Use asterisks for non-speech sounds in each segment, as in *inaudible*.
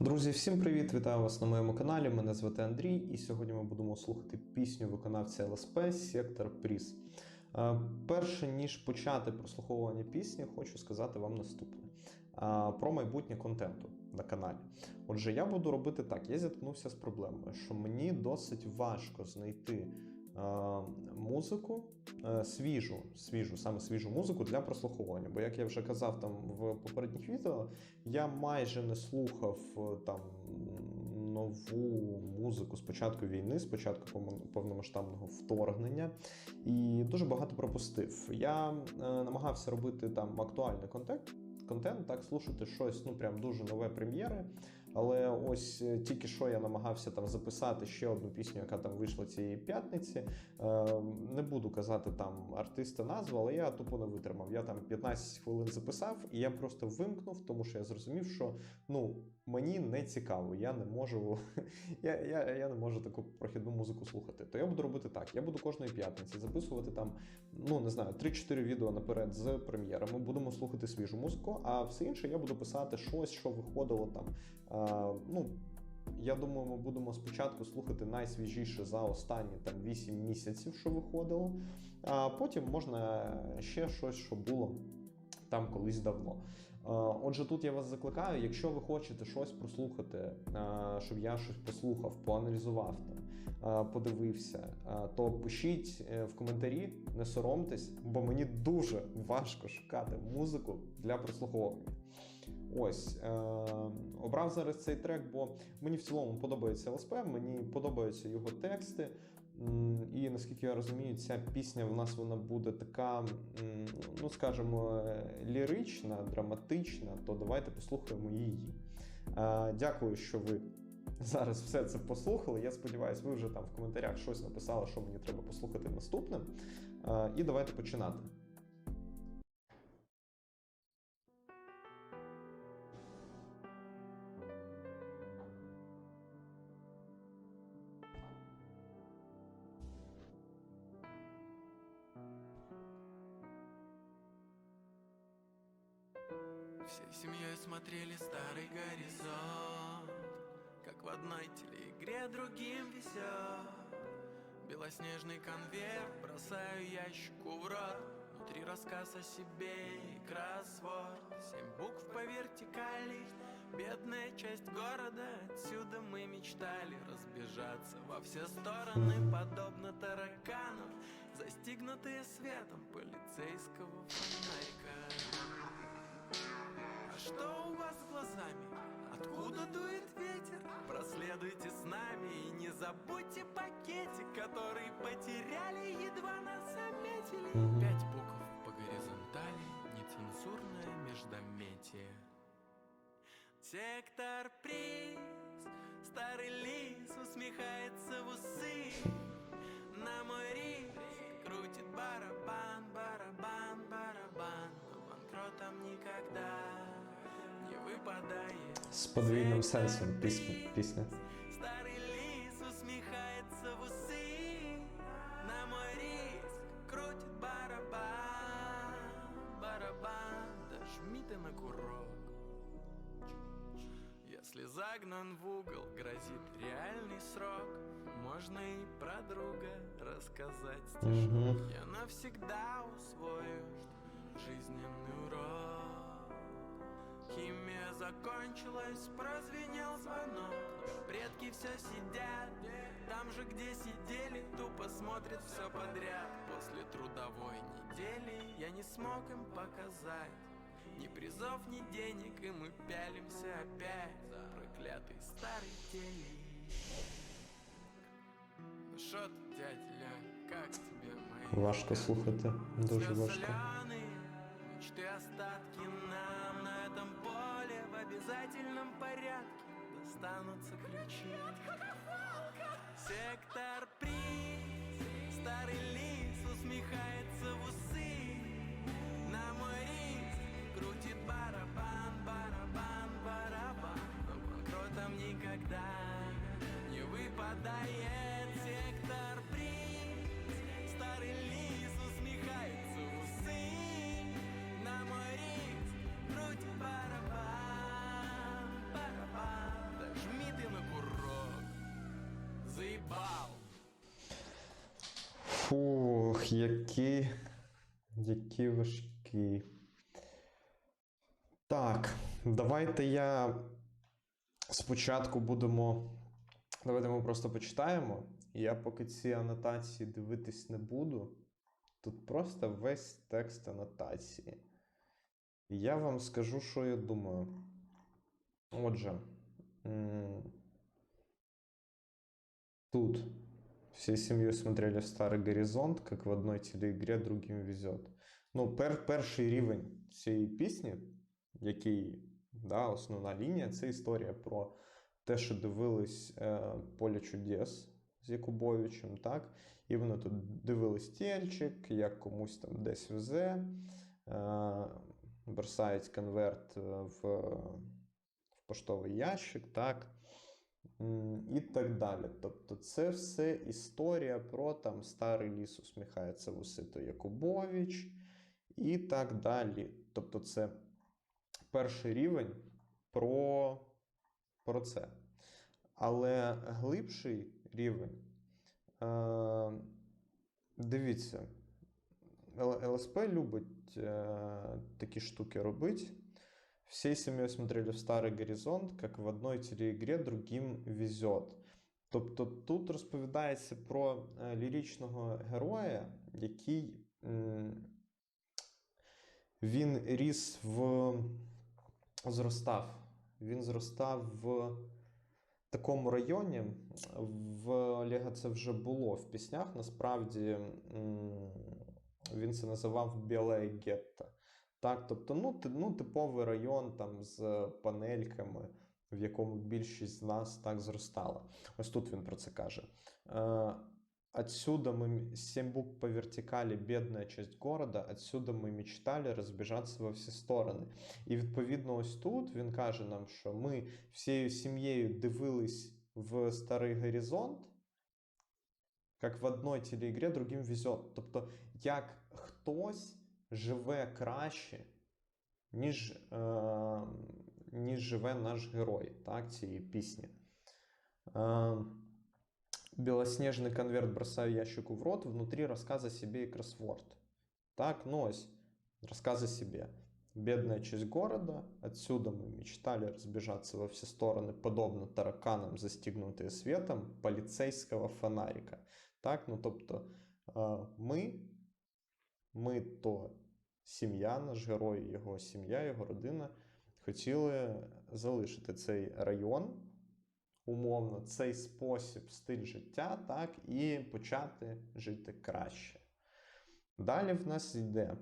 Друзі, всім привіт! Вітаю вас на моєму каналі. Мене звати Андрій, і сьогодні ми будемо слухати пісню виконавця ЛСП Сектор Пріс. Перше ніж почати прослуховування пісні, хочу сказати вам наступне Е, про майбутнє контенту на каналі. Отже, я буду робити так: я зіткнувся з проблемою, що мені досить важко знайти музику, е, свіжу, свіжу, саме свіжу музику для прослуховування. Бо, як я вже казав там в попередніх відео, я майже не слухав е, там нову музику з початку війни, з початку повномасштабного вторгнення, і дуже багато пропустив. Я е, намагався робити там актуальний контент. Контент, так, слушати щось, ну прям дуже нове прем'єри. Але ось е, тільки що я намагався там записати ще одну пісню, яка там вийшла цієї п'ятниці. Е, не буду казати там артиста назву, але я тупо не витримав. Я там 15 хвилин записав, і я просто вимкнув, тому що я зрозумів, що ну мені не цікаво, я не можу. *laughs* я, я, я не можу таку прохідну музику слухати. То я буду робити так: я буду кожної п'ятниці записувати там, ну не знаю, 3-4 відео наперед з прем'єрами. Будемо слухати свіжу музику, а все інше я буду писати щось, що виходило там. Ну, я думаю, ми будемо спочатку слухати найсвіжіше за останні там 8 місяців, що виходило. А потім можна ще щось, що було там колись давно. Отже, тут я вас закликаю, якщо ви хочете щось прослухати, щоб я щось послухав, поаналізував там, подивився, то пишіть е, в коментарі, не соромтесь, бо мені дуже важко шукати музику для прослуховування. Ось е, обрав зараз цей трек, бо мені в цілому подобається ЛСП, мені подобаються його тексти. І наскільки я розумію, ця пісня в нас вона буде така, ну скажімо, лірична, драматична. То давайте послухаємо її. Е, Дякую, що ви зараз все це послухали. Я сподіваюся, ви вже там в коментарях щось написали, що мені треба послухати наступним. Е, І давайте починати. Белоснежный конверт бросаю ящику в рот. Внутри рассказ о себе и кроссворд Семь букв по вертикали Бедная часть города. Отсюда мы мечтали разбежаться во все стороны Подобно тараканам Застигнутые светом полицейского фонарика. А что у вас с глазами? Откуда дует ветер? Проследуйте с нами и не забудьте пакетик, который потеряли, едва нас заметили. Пять букв по горизонтали, нецензурное междометие. Сектор приз, старый лис усмехается в усы. На мой риск крутит барабан, барабан, барабан. Но банкротом никогда. З подвійним сенсом пісня. пісня. Старый лис усмехается в усы На мой риск крутит барабан Барабан, дожми ты на курок Если загнан в угол, грозит реальный срок Можно и про друга рассказать стишок Мгм. Я навсегда усвою жизненный урок Химия закончилась, прозвенел звонок. Предки все сидят, там же, где сидели Тупо смотрят все подряд. После трудовой недели я не смог им показать Ни призов, ни денег, и мы пялимся опять Проклятый старый телек. Ну шо ты, дядя как тебе мои Важко слухати, дуже важко. Порядке достанутся ключи. Сектор приз, старый лис усмехается в усы. На мой риск крутит барабан, барабан, барабан. Но банкротом никогда не выпадает Фух, які, які важкі. Так, давайте я спочатку будемо. Давайте ми просто почитаємо. Я поки ці анотації дивитись не буду. Тут просто весь текст анотації. Я вам скажу, що я думаю. Отже, тут всей семьей смотрели в старый горизонт, как в одной телеігрі другим везет. Ну, пер, перший рівень цієї пісні, який да, основна лінія, це історія про те, що дивились е, поле чудес з Якубовичем, так? І вони тут дивились тельчик, як комусь там десь везе, е, бросають конверт е, в, в поштовий ящик, так? І так далі. Тобто, це все історія про там старий ліс усміхається Вусито Якубович і так далі. Тобто, це перший рівень про, про це. Але глибший рівень. Е, дивіться, ЛСП любить е, такі штуки робити. Всей семьей смотрели в старый горизонт, как в одной телеігрі другим везет. Тобто тут розповідається про е, ліричного героя, який він ріс в зростав. Він зростав в такому районі. В Олега це вже було в піснях. Насправді він це називав Біле гетто. Так, тобто, ну, ну, типовий район там з панельками, в якому більшість з нас так зростала. Ось тут він про це каже. Е, Отсюда мы семь букв по вертикалі, бедная часть города, отсюда ми мечтали розбіжатися во всі сторони. І відповідно, ось тут він каже нам, що ми всією сім'єю дивились в старий горизонт, як в одній телеігрі другим везет. Тобто, як хтось живе краще, ніж, е, ніж живе наш герой так, цієї пісні. Е, Белоснежный конверт бросаю ящику в рот, внутри рассказ о себе и кроссворд. Так, ну ось, рассказ о себе. Бедная часть города, отсюда мы мечтали разбежаться во все стороны, подобно тараканам, застигнутые светом полицейского фонарика. Так, ну тобто, е, ми, ми то сім'я, наш герой, його сім'я, його родина хотіли залишити цей район, умовно, цей спосіб, стиль життя, так, і почати жити краще. Далі в нас йде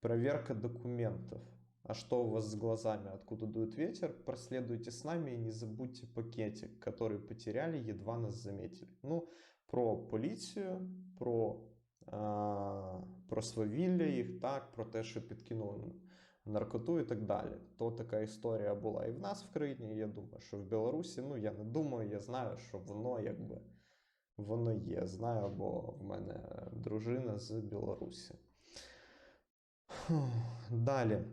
проверка документов. А что у вас с глазами? Откуда дует ветер? Проследуйте с нами и не забудьте пакетик, который потеряли, едва нас заметили. Ну, про поліцію, про, про свавілля їх, так, про те, що підкинули наркоту і так далі. То така історія була і в нас в країні. Я думаю, що в Білорусі, ну я не думаю, я знаю, що воно якби воно є. Знаю, бо в мене дружина з Білорусі. Далі.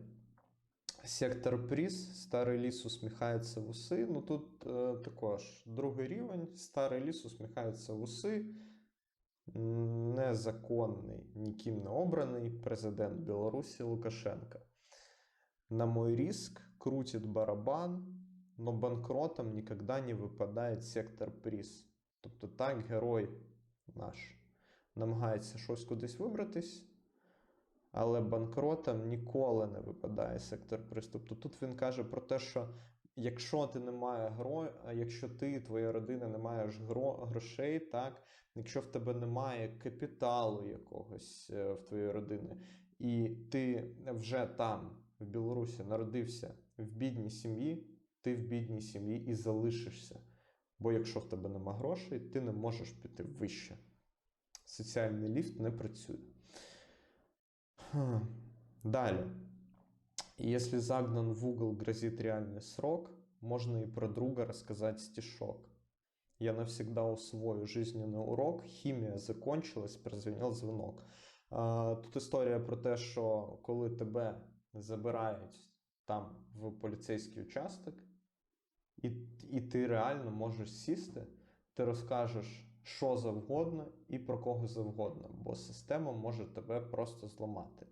Сектор Пріс, Старий ліс усміхається в уси. Ну тут е, також другий рівень. Старий ліс усміхається в уси. Незаконний, ніким не обраний президент Білорусі Лукашенко. На мой риск крутит барабан, но банкротом никогда не випадає сектор приз. Тобто так герой наш намагається щось кудись вибратись, але банкротом ніколи не випадає сектор приз. Тобто тут він каже про те, що якщо ти не має гро... якщо ти, твоя родина не маєш гро... грошей, так, якщо в тебе немає капіталу якогось е, в твоєї родини, і ти вже там, в Білорусі, народився в бідній сім'ї, ти в бідній сім'ї і залишишся. Бо якщо в тебе нема грошей, ти не можеш піти вище. Соціальний ліфт не працює. Далі. Если загнан в угол грозит реальный срок, можно и про друга рассказать стишок. Я навсегда усвою жизненный урок, хімія закончилась, прозвенел дзвінок. Тут історія про те, що коли тебе забирають там в поліцейський участок, і, і ти реально можеш сісти, ти розкажеш, що завгодно і про кого завгодно, бо система може тебе просто зламати.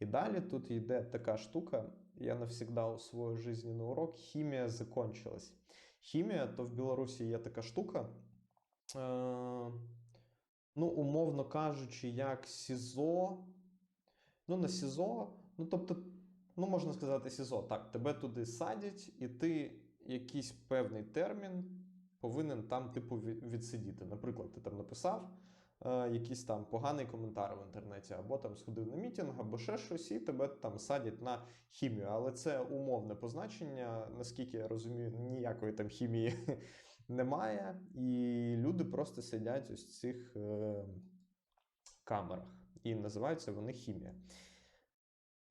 І далі тут йде така штука, я навсегда усвою жизненний урок, хімія закончилась. Хімія, то в Білорусі є така штука. Е- ну, умовно кажучи, як СІЗО. Ну, на СІЗО, ну тобто, ну можна сказати, СІЗО. Так, тебе туди садять, і ти якийсь певний термін повинен там, типу, відсидіти. Наприклад, ти там написав е, якийсь там поганий коментар в інтернеті, або там сходив на мітінг, або ще щось, і тебе там садять на хімію. Але це умовне позначення, наскільки я розумію, ніякої там хімії *laughs* немає, і люди просто сидять ось в цих е, камерах. І називаються вони хімія.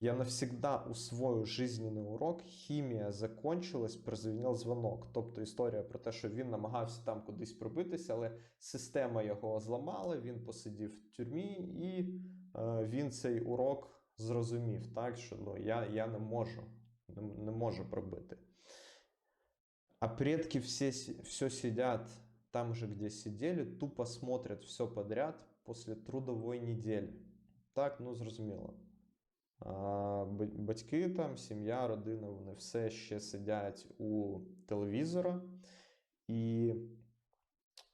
Я навсегда усвою жизненний урок, хімія закончилась, прозвенел дзвонок. Тобто історія про те, що він намагався там кудись пробитися, але система його зламала, він посидів в тюрмі, і е, він цей урок зрозумів, так що ну, я, я не можу, не, не можу пробити. А предки все, все сидят там же, где сидели, тупо смотрят все подряд после трудової недели. Так, ну зрозуміло. Батьки там, сім'я, родина, вони все ще сидять у телевізора, і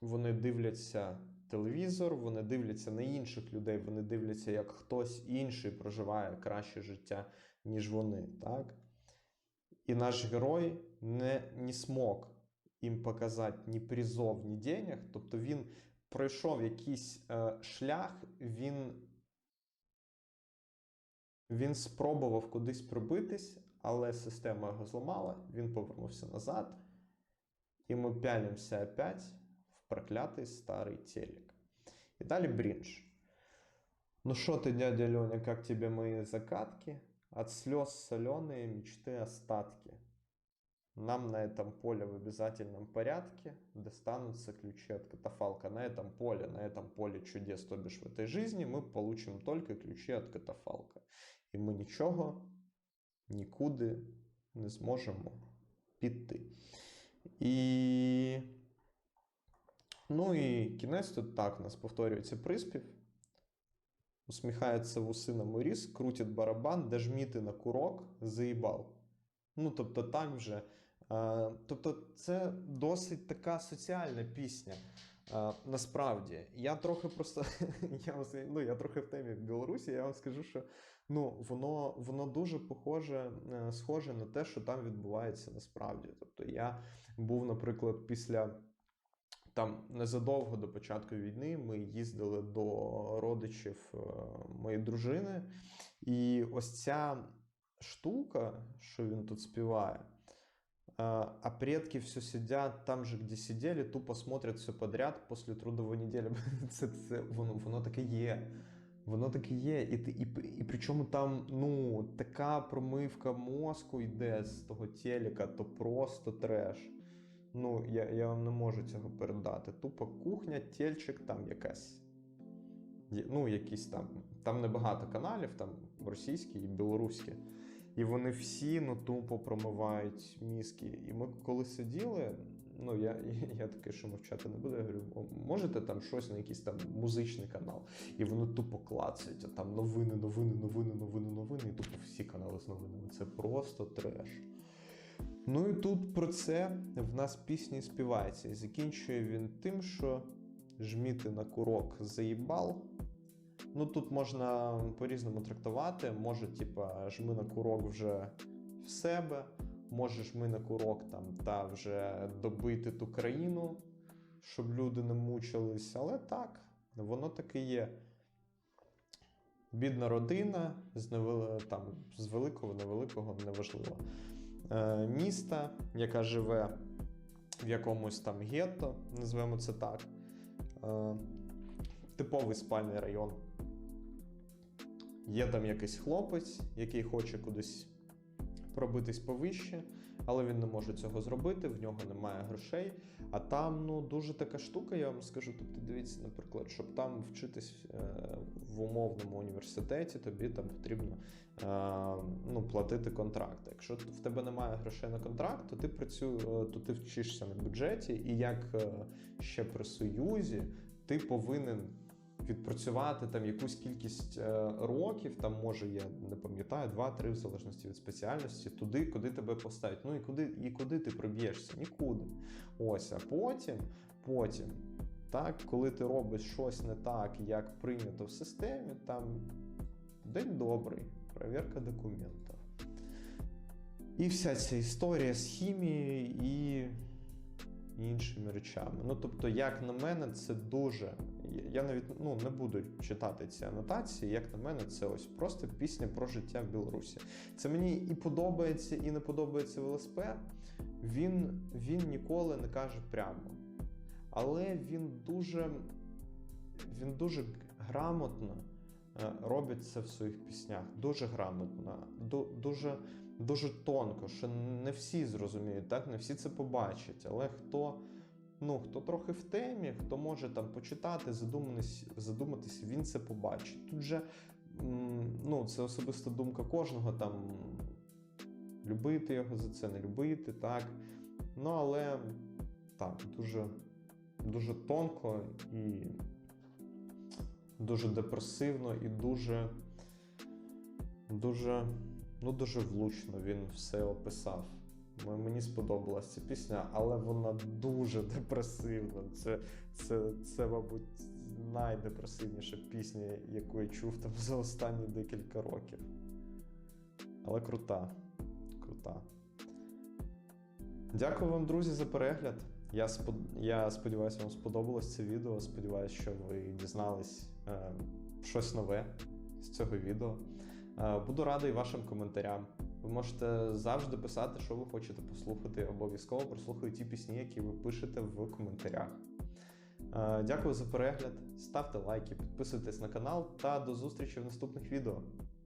вони дивляться телевізор, вони дивляться на інших людей, вони дивляться, як хтось інший проживає краще життя, ніж вони. Так? І наш герой не, не смог їм показати ні призов, ні денег. Тобто він пройшов якийсь е, шлях, він він спробував кудись пробитись, але система його зламала, він повернувся назад, і ми пялимося опять в проклятий старий телек. І далі брінж. Ну що ти, дядя Леня, як тебе мої закатки? От слез соленые мечты остатки. Нам на этом поле в обязательном порядке достанутся ключи от катафалка. На этом поле, на этом поле чудес, то бишь в этой жизни, мы получим только ключі от катафалка. І ми нічого нікуди не зможемо піти. І. Ну і кінець тут так, у нас повторюється приспів. Усміхається вуси на моріз, крутить барабан, де жміти на курок, заїбал. Ну, тобто, так вже. Е, тобто, це досить така соціальна пісня. Е, насправді, я трохи просто *laughs* я, ну, я трохи в темі Білорусі, я вам скажу, що ну, воно, воно дуже похоже, е, схоже на те, що там відбувається насправді. Тобто, я був, наприклад, після там незадовго до початку війни ми їздили до родичів моєї дружини, і ось ця штука, що він тут співає. А предки все сидять там же, где сидели, тупо смотрят все подряд после трудової неділі. *laughs* Це, це воно, воно таке є. Воно таке є. І, ти- і, і причому там ну, така промивка мозку йде з того телека, то просто треш. Ну, я, я вам не можу цього передати. Тупо кухня, тельчик, там якась. Ну, якісь там. Там небагато каналів, там російські і білоруські. І вони всі ну, тупо промивають мізки. І ми коли сиділи, ну я, *laughs* я такий, що мовчати не буду. Я говорю, можете там щось на якийсь там музичний канал? І воно тупо клацають, а там новини, новини, новини, новини, новини, і тупо всі канали з новинами. Це просто треш. Ну і тут про це в нас пісні співається. І закінчує він тим, що жміти на курок заїбал. Ну тут можна по-різному трактувати. Може, типа, жми на курок вже в себе, може жми на курок там та вже добити ту країну, щоб люди не мучились. Але так, воно таки є. Бідна родина з, невели... там, з великого, невеликого, неважливо. Е, міста, яка живе в якомусь там гетто, назвемо це так. Е, типовий спальний район. Є там якийсь хлопець, який хоче кудись пробитись повище. але він не може цього зробити, в нього немає грошей. А там ну дуже така штука, я вам скажу. Тобто, дивіться, наприклад, щоб там вчитись е, в умовному університеті, тобі там потрібно е, ну, платити контракт. Якщо в тебе немає грошей на контракт, то ти працює, то ти вчишся на бюджеті, і як е, ще при союзі, ти повинен відпрацювати там якусь кількість е, років, там може я не пам'ятаю, 2-3 в залежності від спеціальності, туди, куди тебе поставить. Ну і куди, і куди ти проб'єшся? Нікуди. Ось, а потім, потім, так, коли ти робиш щось не так, як прийнято в системі, там день добрий, перевірка документів. І вся ця історія з хімією і іншими речами. Ну, тобто, як на мене, це дуже. Я навіть ну, не буду читати ці анотації. Як на мене, це ось просто пісня про життя в Білорусі. Це мені і подобається, і не подобається в ЛСП. Він, він ніколи не каже прямо. Але він дуже, він дуже грамотно е, робить це в своїх піснях. Дуже грамотно, дуже, дуже тонко, що не всі зрозуміють, так? не всі це побачать. Але хто, ну, хто трохи в темі, хто може там почитати, задуматись, задуматись, він це побачить. Тут же ну, це особиста думка кожного там. Любити його за це, не любити, так. Ну, але так, дуже, дуже тонко і дуже депресивно, і дуже, дуже, ну, дуже влучно він все описав. Мені сподобалася ця пісня, але вона дуже *laughs* депресивна. Це, це, це, мабуть, найдепресивніша пісня, яку я чув там за останні декілька років. Але крута. Крута. Дякую вам, друзі, за перегляд. Я, спод... я сподіваюся, вам сподобалось це відео. Сподіваюся, що ви дізнались е, щось нове з цього відео. Е, буду радий вашим коментарям. Ви можете завжди писати, що ви хочете послухати. Обов'язково прослухаю ті пісні, які ви пишете в коментарях. Е, дякую за перегляд. Ставте лайки, підписуйтесь на канал та до зустрічі в наступних відео.